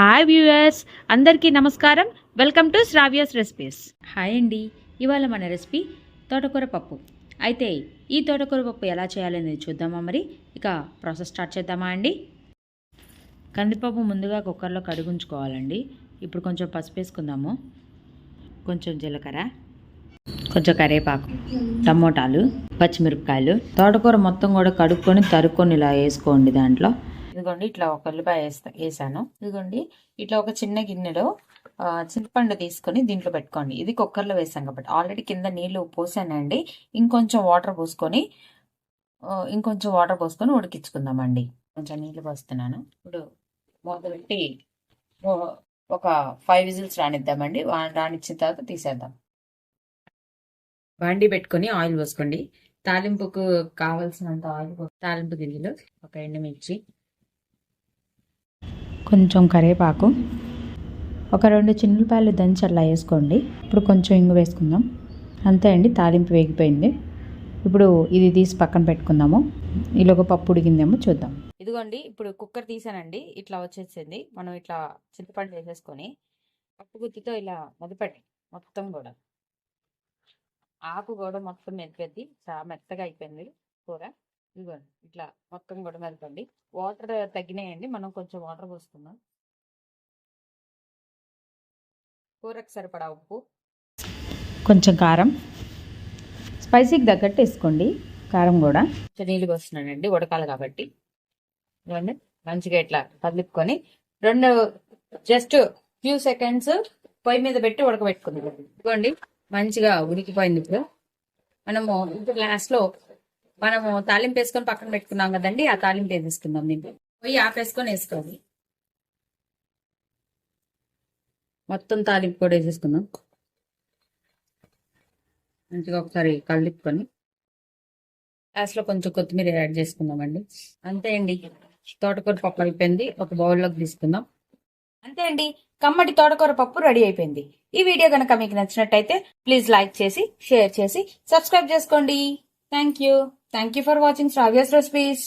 Hi viewers అందరికీ నమస్కారం. Welcome to Shravya's recipes hi అండి. ఇవాళ మన రెసిపీ తోటకూర పప్పు. అయితే ఈ తోటకూర పప్పు ఎలా చేయాలనేది చూద్దామా మరి? ఇక ప్రాసెస్ స్టార్ట్ చేద్దామా అండి? కందిపప్పు ముందుగా కుక్కర్లో కడుగుంచుకోవాలండి. ఇప్పుడు కొంచెం పసుపు వేసుకుందాము. కొంచెం జీలకర్ర కొంచెం కరివేపాకు టమోటాలు పచ్చిమిరపకాయలు. తోటకూర మొత్తం కూడా కడుక్కొని తరుక్కొని ఇలా వేసుకోండి దాంట్లో. ఇదిగోండి ఇట్లా ఒక ఉల్లిపాయ వేస్తా వేసాను. ఇదిగోండి ఇట్లా ఒక చిన్న గిన్నెలో చింతపండు తీసుకొని దీంట్లో పెట్టుకోండి. ఇది కుక్కర్లో వేసాం కాబట్టి. ఆల్రెడీ కింద నీళ్ళు పోసానండి. ఇంకొంచెం వాటర్ పోసుకొని ఇంకొంచెం వాటర్ పోసుకొని ఉడికించుకుందామండి. కొంచెం నీళ్ళు పోస్తున్నాను. ఇప్పుడు మూత పెట్టి ఒక ఫైవ్ విజిల్స్ రానిద్దామండి. వా- రానిచ్చిన తర్వాత తీసేద్దాం. బండి పెట్టుకొని ఆయిల్ పోసుకోండి. తాలింపుకు కావాల్సినంత ఆయిల్ తాలింపు గింజలు ఒక ఎండుమిర్చి కొంచెం కరివేపాకు ఒక రెండు చిన్నపాయలు దంచి అలా వేసుకోండి. ఇప్పుడు కొంచెం ఇంగు వేసుకుందాం. అంతే అండి తాలింపు వేగిపోయింది. ఇప్పుడు ఇది తీసి పక్కన పెట్టుకుందాము. ఈలోగా పప్పు ఉడికిందేమో చూద్దాం. ఇదిగోండి ఇప్పుడు కుక్కర్ తీసానండి. ఇట్లా వచ్చేసింది. మనం ఇట్లా చింతపండు వేసేసుకొని పప్పు గుత్తితో ఇలా మొదపెట్టి. మొత్తం కూడా. ఆకు కూడా మొత్తం మెదిపెద్ది చాలా మెత్తగా అయిపోయింది కూర. ఇదిగోండి ఇట్లా మొత్తం కూడా మెదపండి వాటర్ తగ్గినాయండి మనం కొంచెం వాటర్ పోసుకుందాం. కూరకు సరిపడా ఉప్పు. కొంచెం కారం. స్పైసీకి తగ్గట్టు వేసుకోండి కారం కూడా. కొంచెం నీళ్ళు పోస్తున్నానండి ఉడకాలి కాబట్టి. ఇవ్వండి మంచిగా ఇట్లా కదులుకొని రెండు జస్ట్ ఫ్యూ సెకండ్స్ పొయ్యి మీద పెట్టి ఉడకబెట్టుకుందాం. ఇదిగోండి మంచిగా ఉడికిపోయింది ఇప్పుడు. మనము ఇప్పుడు లాస్ట్లో మనము తాలింపు వేసుకొని పక్కన పెట్టుకున్నాం కదండి ఆ తాలింపు వేసేసుకుందాం దీంట్లో. పోయి ఆపేసుకొని వేసుకోవాలి. మొత్తం తాలింపు కూడా వేసేసుకుందాం. మంచిగా ఒకసారి కలుపుకొని లాస్ట్ కొంచెం కొత్తిమీర యాడ్ చేసుకుందామండి. అంతే అండి. తోటకూర పప్పు అయిపోయింది. ఒక బౌల్లోకి తీసుకుందాం. అంతే అండి. కమ్మటి తోటకూర పప్పు రెడీ అయిపోయింది. ఈ వీడియో కనుక మీకు నచ్చినట్టయితే ప్లీజ్ లైక్ చేసి షేర్ చేసి సబ్స్క్రైబ్ చేసుకోండి. Thank you. Thank you for watching Shravya's recipes